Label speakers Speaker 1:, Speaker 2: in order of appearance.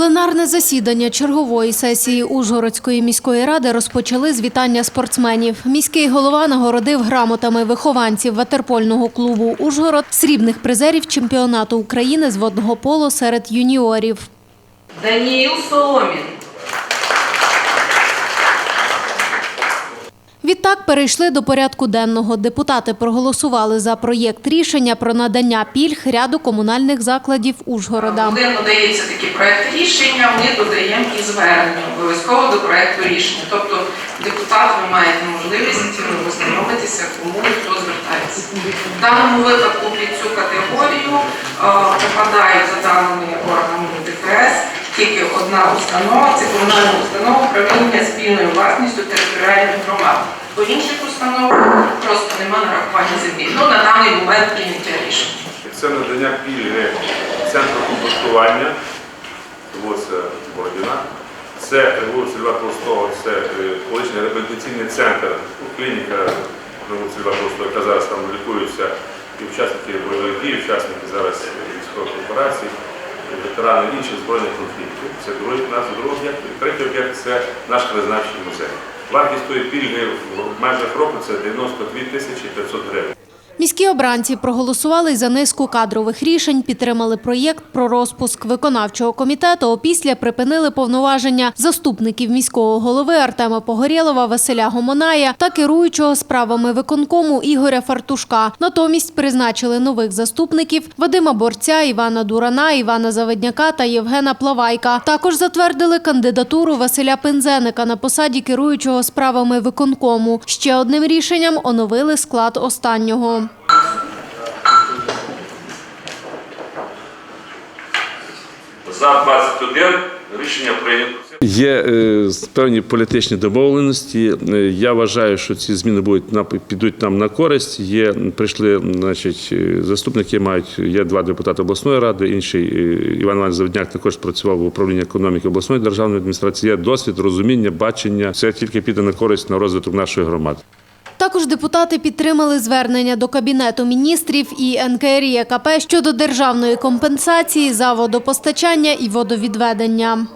Speaker 1: Пленарне засідання чергової сесії Ужгородської міської ради розпочали з вітання спортсменів. Міський голова нагородив грамотами вихованців ватерпольного клубу Ужгород срібних призерів чемпіонату України з водного поло серед юніорів.
Speaker 2: Даніїл Соломін.
Speaker 1: Відтак перейшли до порядку денного. Депутати проголосували за проєкт рішення про надання пільг ряду комунальних закладів Ужгорода.
Speaker 2: Один додається такий проект рішення, ми додаємо і звернення обов'язково до проекту рішення. Тобто депутат ви маєте можливість ознайомитися, кому хто звертається. В даному випадку під цю категорію е, попадають за даними тільки одна установа, це комунальна установа управління спільною власністю територіальних громад. По інших установах просто нема нарахування землі. Ну на даний момент прийняття рішення.
Speaker 3: Це надання пільги центру комплектування, вулиця Бородіна. Це вулиця Льва Толстого, це е, колишній реабілітаційний центр, ну, клініка на вулиці Льва Толстого, яка зараз там лікуються і учасники бойових дій, учасники зараз військових операцій, ветерани інших збройних конфліктів. Це другий нас другий об'єкт. І третій об'єкт це наш краєзнавчий музей. Вартість тої пільги в межах року це 92 тисячі 500 гривень.
Speaker 1: Міські обранці проголосували за низку кадрових рішень, підтримали проєкт про розпуск виконавчого комітету. Опісля припинили повноваження заступників міського голови Артема Погорєлова, Василя Гомоная та керуючого справами виконкому Ігоря Фартушка. Натомість призначили нових заступників Вадима Борця, Івана Дурана, Івана Заведняка та Євгена Плавайка. Також затвердили кандидатуру Василя Пензеника на посаді керуючого справами виконкому. Ще одним рішенням оновили склад останнього.
Speaker 4: За 21 рішення прийнято.
Speaker 5: Є е, певні політичні домовленості. Е, Я вважаю, що ці зміни будуть на підуть нам на користь. Є прийшли, значить, е, заступники мають. Є два депутати обласної ради. Інший е, Іван Іванович Заводняк також працював в управлінні економіки обласної державної адміністрації. Є досвід, розуміння, бачення. Це тільки піде на користь на розвиток нашої громади.
Speaker 1: Також депутати підтримали звернення до Кабінету міністрів і НКРІ КП щодо державної компенсації за водопостачання і водовідведення.